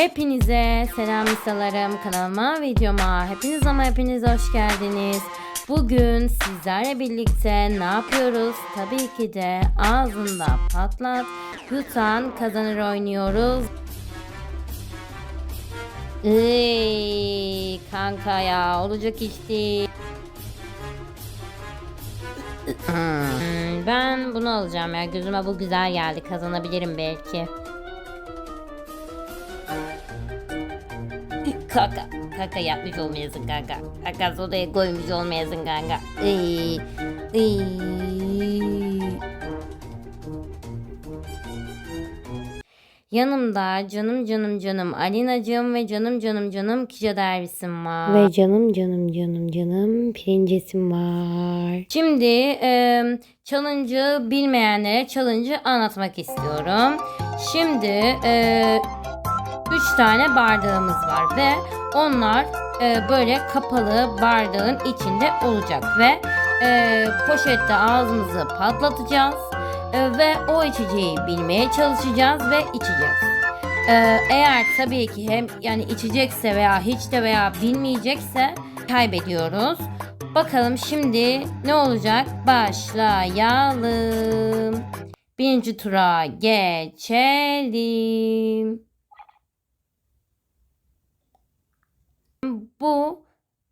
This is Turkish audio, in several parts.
Hepinize selam misalarım kanalıma videoma hepiniz ama hepiniz hoş geldiniz. Bugün sizlerle birlikte ne yapıyoruz? Tabii ki de ağzında patlat yutan kazanır oynuyoruz. Iy, kanka ya olacak iş değil. Hmm, ben bunu alacağım ya gözüme bu güzel geldi kazanabilirim belki. Kaka. Kaka yapmış olmayasın kanka. Kaka sodaya koymuş olmayasın kanka. Iy, iy. Yanımda canım canım canım Alinacığım ve canım canım canım Kica Dervis'im var. Ve canım canım canım canım pirincesim var. Şimdi e, challenge'ı bilmeyenlere challenge'ı anlatmak istiyorum. Şimdi e, üç tane bardağımız var ve onlar e, böyle kapalı bardağın içinde olacak ve e, poşette ağzımızı patlatacağız e, ve o içeceği bilmeye çalışacağız ve içeceğiz. E, eğer tabii ki hem yani içecekse veya hiç de veya bilmeyecekse kaybediyoruz. Bakalım şimdi ne olacak? Başlayalım. Birinci tura geçelim. Bu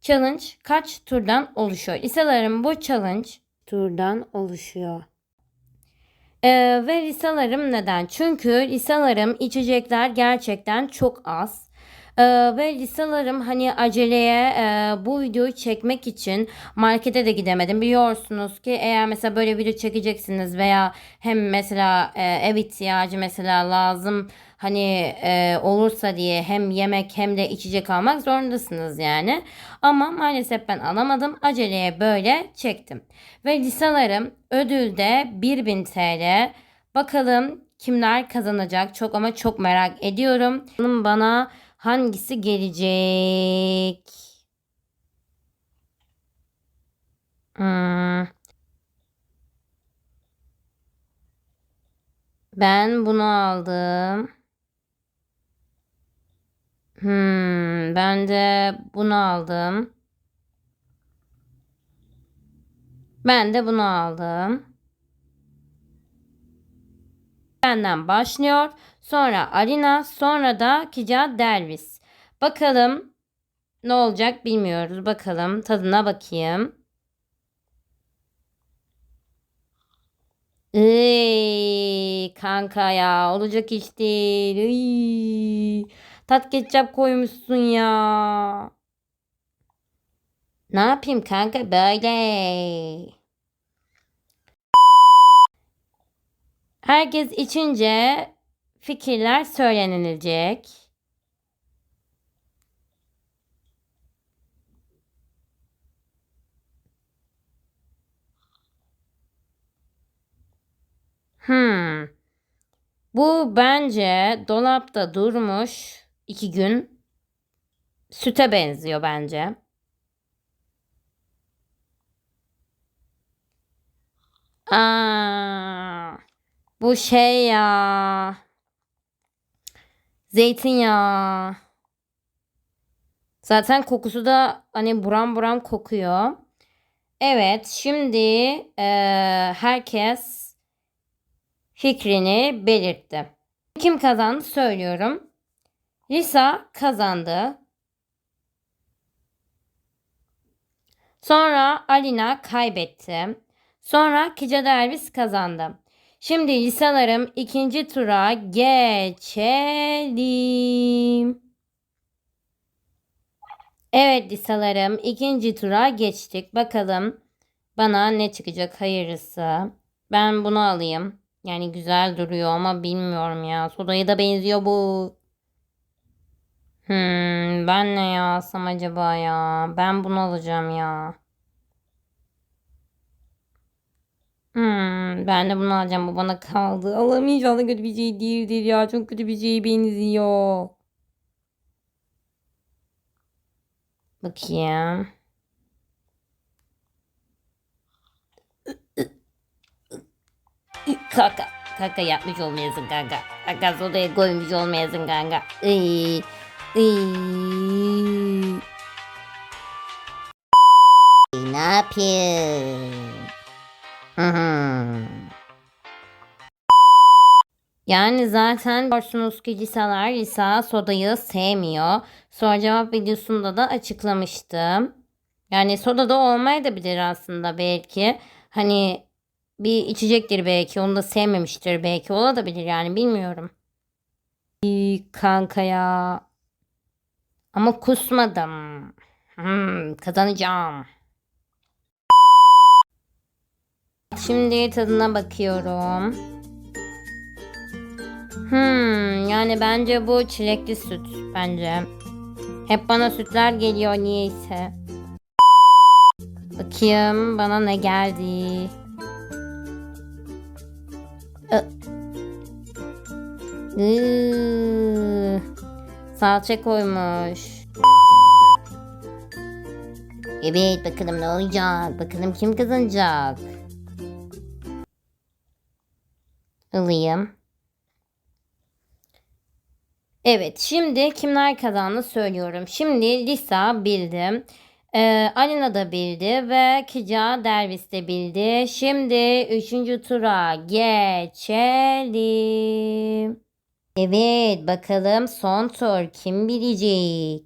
challenge kaç turdan oluşuyor? Lisalarım bu challenge Turdan oluşuyor. ee, ve lisalarım neden? Çünkü lisalarım içecekler gerçekten çok az. Ee, ve lisalarım hani aceleye e, bu videoyu çekmek için markete de gidemedim. Biliyorsunuz ki eğer mesela böyle video çekeceksiniz veya hem mesela e, ev ihtiyacı mesela lazım hani e, olursa diye hem yemek hem de içecek almak zorundasınız yani. Ama maalesef ben alamadım. Aceleye böyle çektim. Ve lisalarım ödülde 1000 TL. Bakalım kimler kazanacak çok ama çok merak ediyorum. Bana hangisi gelecek? Hmm. Ben bunu aldım. Hmm, ben de bunu aldım. Ben de bunu aldım. Benden başlıyor. Sonra Alina, sonra da Kica Dervis. Bakalım ne olacak bilmiyoruz. Bakalım tadına bakayım. Iy, kanka ya olacak iş değil. Iy, tat ketçap koymuşsun ya. Ne yapayım kanka böyle? Herkes içince fikirler söylenilecek. Hmm. Bu bence dolapta durmuş iki gün süte benziyor bence. Aa, bu şey ya. Zeytinyağı. Zaten kokusu da hani buram buram kokuyor. Evet, şimdi eee, herkes fikrini belirtti. Kim kazandı söylüyorum. Lisa kazandı. Sonra Alina kaybetti. Sonra Kica Elvis kazandı. Şimdi lisalarım ikinci tura geçelim. Evet lisalarım ikinci tura geçtik. Bakalım bana ne çıkacak hayırlısı. Ben bunu alayım. Yani güzel duruyor ama bilmiyorum ya. Sodaya da benziyor bu. Hmm, ben ne ya alsam acaba ya? Ben bunu alacağım ya. Hmm, ben de bunu alacağım. Bu bana kaldı. Allah'ım inşallah kötü bir şey değildir ya. Çok kötü bir şeye benziyor. Bakayım. Kaka. Kanka yapmış olmayasın kanka. Kanka sodaya koymuş olmayasın kanka. Iy, iy. Ne yapıyorsun? Hı hı. Yani zaten biliyorsunuz ki lisalar lisa sodayı sevmiyor. Soru cevap videosunda da açıklamıştım. Yani soda da olmayabilir aslında belki. Hani bir içecektir belki. Onu da sevmemiştir belki. Olabilir yani bilmiyorum. İyi kanka ya. Ama kusmadım. Hmm, kazanacağım. Şimdi tadına bakıyorum. Hmm, yani bence bu çilekli süt bence. Hep bana sütler geliyor niyeyse. Bakayım bana ne geldi. Iıı, Salça koymuş. Evet bakalım ne olacak. Bakalım kim kazanacak. Alayım. Evet şimdi kimler kazandı söylüyorum. Şimdi Lisa bildim. Ee, Alina da bildi ve Kija Dervis de bildi. Şimdi üçüncü tura geçelim. Evet bakalım son tur kim bilecek?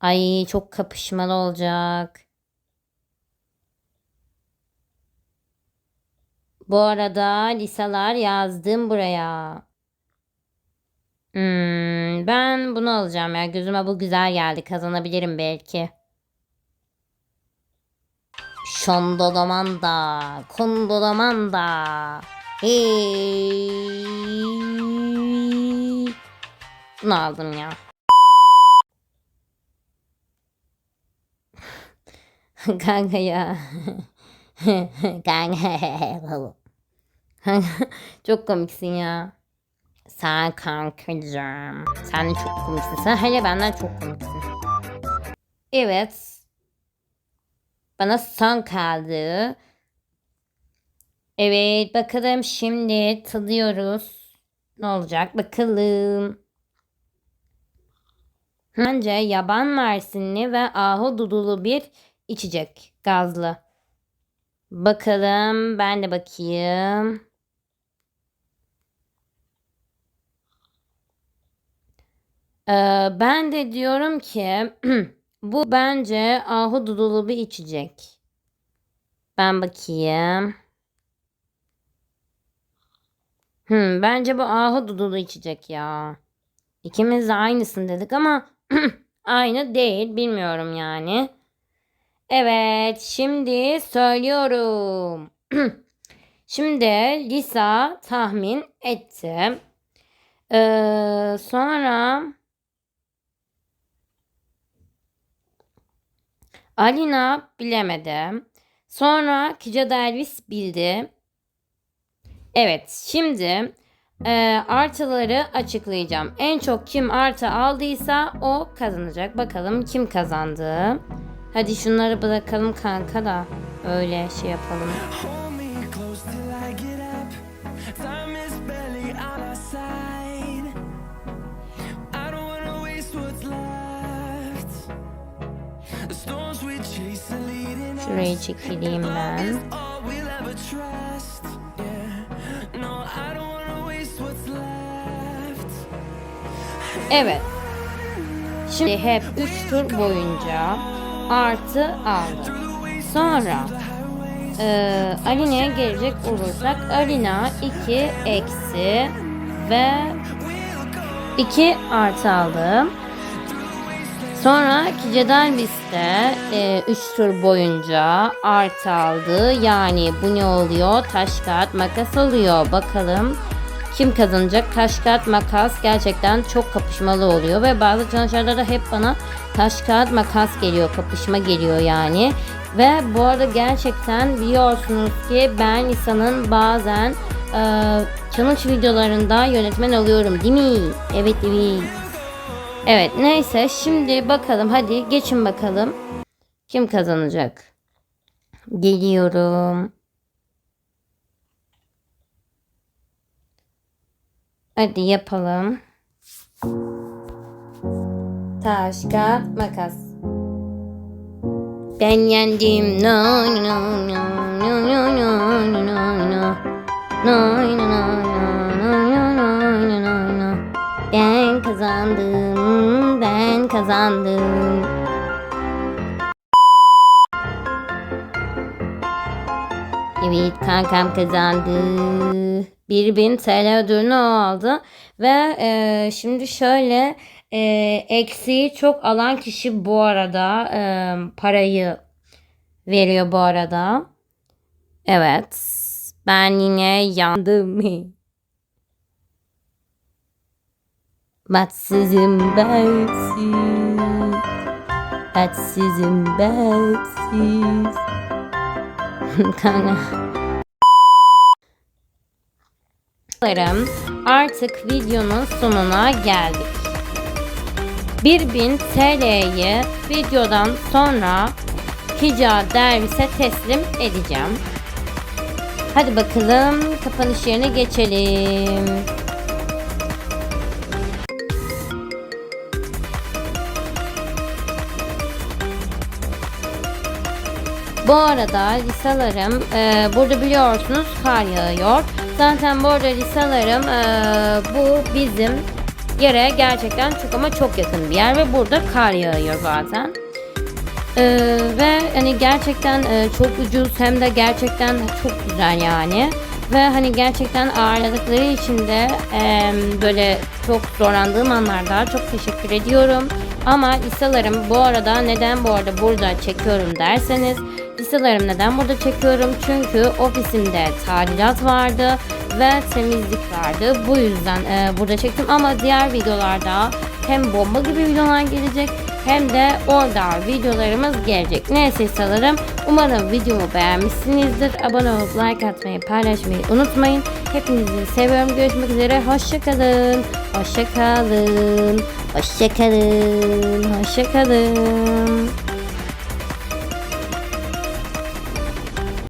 Ay çok kapışmalı olacak. Bu arada lisalar yazdım buraya. Hmm, ben bunu alacağım ya. Gözüme bu güzel geldi. Kazanabilirim belki. Şondolamanda, kondolamanda. Hey. Bunu aldım ya. Kanka ya. Kanka. Çok komiksin ya. Sen kankacığım. Sen de çok komiksin. Sen hele benden çok komiksin. Evet. Bana son kaldı. Evet bakalım şimdi tadıyoruz. Ne olacak bakalım. Bence yaban mersinli ve ahududulu bir içecek. Gazlı. Bakalım ben de bakayım. Ee, ben de diyorum ki bu bence ahududulu bir içecek. Ben bakayım. Hmm, bence bu ahududulu içecek ya. İkimiz de aynısın dedik ama aynı değil. Bilmiyorum yani. Evet, şimdi söylüyorum. Şimdi Lisa tahmin etti. Ee, sonra Alina bilemedi. Sonra Kija Dervis bildi. Evet, şimdi e, artıları açıklayacağım. En çok kim artı aldıysa o kazanacak. Bakalım kim kazandı. Hadi şunları bırakalım kanka da öyle şey yapalım. Hold me close Evet. Şimdi hep 3 tur boyunca artı aldı. Sonra e, Alina'ya gelecek olursak Alina 2 eksi ve 2 artı aldı. Sonra Kicedelbis'te 3 tur boyunca artı aldı. Yani bu ne oluyor? Taş kağıt makas oluyor. Bakalım kim kazanacak? Taş kağıt makas gerçekten çok kapışmalı oluyor ve bazı çalışmalarda da hep bana taş kağıt makas geliyor. Kapışma geliyor yani. Ve bu arada gerçekten biliyorsunuz ki ben Lisa'nın bazen e, challenge videolarında yönetmen oluyorum değil mi? Evet evet. Evet neyse şimdi bakalım hadi geçin bakalım. Kim kazanacak? Geliyorum. Hadi yapalım. Taş, kağıt, makas. Ben yendim. No, no, no, no, no, no, no, no, no, no. No, no, no, no, no, no, no, no. Ben kazandım. Ben kazandım. Evet kankam kazandı. 1000 TL ödülünü aldı. Ve e, şimdi şöyle e, eksiği çok alan kişi bu arada e, parayı veriyor bu arada. Evet. Ben yine yandım. Bahtsızım bensiz. Bahtsızım bensiz. Kanka. Artık videonun sonuna geldik. 1000 TL'yi videodan sonra Hica Dervis'e teslim edeceğim. Hadi bakalım kapanış yerine geçelim. Bu arada lisalarım e, burada biliyorsunuz kar yağıyor. Zaten bu arada lisalarım e, bu bizim yere gerçekten çok ama çok yakın bir yer ve burada kar yağıyor bazen. E, ve hani gerçekten e, çok ucuz hem de gerçekten çok güzel yani. Ve hani gerçekten ağırladıkları için de e, böyle çok zorlandığım anlarda çok teşekkür ediyorum. Ama lisalarım bu arada neden bu arada burada çekiyorum derseniz lisalarım neden burada çekiyorum? Çünkü ofisimde tadilat vardı ve temizlik vardı. Bu yüzden e, burada çektim ama diğer videolarda hem bomba gibi videolar gelecek hem de orada videolarımız gelecek. Neyse lisalarım umarım videomu beğenmişsinizdir. Abone olup like atmayı paylaşmayı unutmayın. Hepinizi seviyorum. Görüşmek üzere. Hoşçakalın. Hoşçakalın. Hoşçakalın. Hoşçakalın.